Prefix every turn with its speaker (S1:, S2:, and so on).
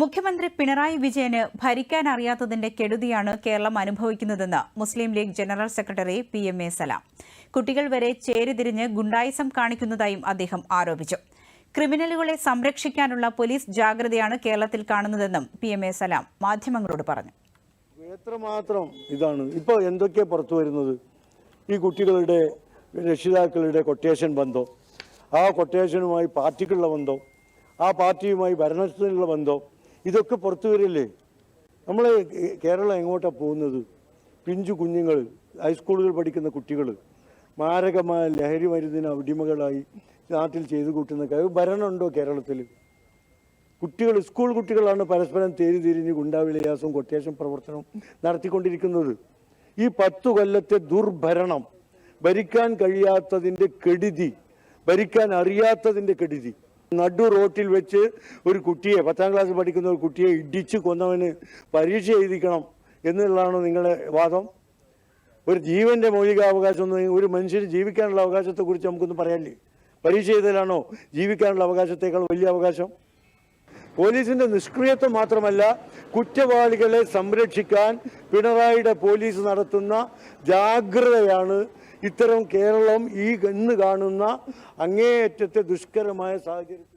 S1: മുഖ്യമന്ത്രി പിണറായി വിജയന് ഭരിക്കാൻ അറിയാത്തതിന്റെ കെടുതിയാണ് Keralam അനുഭവിക്കുന്നതെന്ന് Muslim League general secretary P M A Salam. കുട്ടികൾ വരെ ചേരിതിരിഞ്ഞ് ഗുണ്ടായിസം കാണിക്കുന്നതായും അദ്ദേഹം ആരോപിച്ചു. ക്രിമിനലുകളെ സംരക്ഷിക്കാനുള്ള പോലീസ് ജാഗ്രതയാണ് കേരളത്തിൽ കാണുന്നതെന്നും പി എം എ സലാം മാധ്യമങ്ങളോട് പറഞ്ഞു.
S2: എത്രമാത്രം ഇതാണ്? ഇപ്പോൾ എന്തൊക്കെ പുറത്തു വരുന്നത്? ഈ കുട്ടികളുടെ രക്ഷിതാക്കളുടെ കൊട്ടേഷൻ ബന്ധം ആ കൊട്ടേഷനുമായി പാർട്ടിക്കുള്ള ബന്ധം ആ പാർട്ടിയുമായി ഭരണത്തിനുള്ള ബന്ധം ഇതൊക്കെ പുറത്തു വരില്ലേ? നമ്മൾ കേരളം എങ്ങോട്ടാണ് പോകുന്നത്? പിഞ്ചു കുഞ്ഞുങ്ങൾ ഹൈസ്കൂളുകൾ പഠിക്കുന്ന കുട്ടികൾ മാരകമായ ലഹരി മരുന്നിന് അടിമകളായി നാട്ടിൽ ചെയ്തു കൂട്ടുന്ന ഭരണമുണ്ടോ കേരളത്തിൽ കുട്ടികൾ സ്കൂൾ കുട്ടികളാണ് പരസ്പരം തേരി തിരിഞ്ഞ് ഗുണ്ടാവിളയാസവും കൊട്ടേഷൻ പ്രവർത്തനവും നടത്തിക്കൊണ്ടിരിക്കുന്നത്. ഈ പത്തു കൊല്ലത്തെ ദുർഭരണം ഭരിക്കാൻ കഴിയാത്തതിന്റെ കെടുതി ഭരിക്കാൻ അറിയാത്തതിന്റെ കെടുതി നടു റോട്ടിൽ വെച്ച് ഒരു കുട്ടിയെ പത്താം ക്ലാസ് പഠിക്കുന്ന ഒരു കുട്ടിയെ ഇടിച്ച് കൊന്നവന് പരീക്ഷ എഴുതിക്കണം എന്നുള്ളതാണ് നിങ്ങളുടെ വാദം? ഒരു ജീവന്റെ മൗലികാവകാശം ഒരു മനുഷ്യന് ജീവിക്കാനുള്ള അവകാശത്തെ കുറിച്ച് നമുക്കൊന്നും പറയാനില്ലേ? പരീക്ഷ എഴുതലാണോ ജീവിക്കാനുള്ള അവകാശത്തേക്കാൾ വലിയ അവകാശം? പോലീസിന്റെ നിഷ്ക്രിയത്വം മാത്രമല്ല കുറ്റവാളികളെ സംരക്ഷിക്കാൻ പിണറായിയുടെ പോലീസ് നടത്തുന്ന ജാഗ്രതയാണ് ഇത്തരം കേരളം ഈ ഇന്ന് കാണുന്ന അങ്ങേയറ്റത്തെ ദുഷ്കരമായ സാഹചര്യം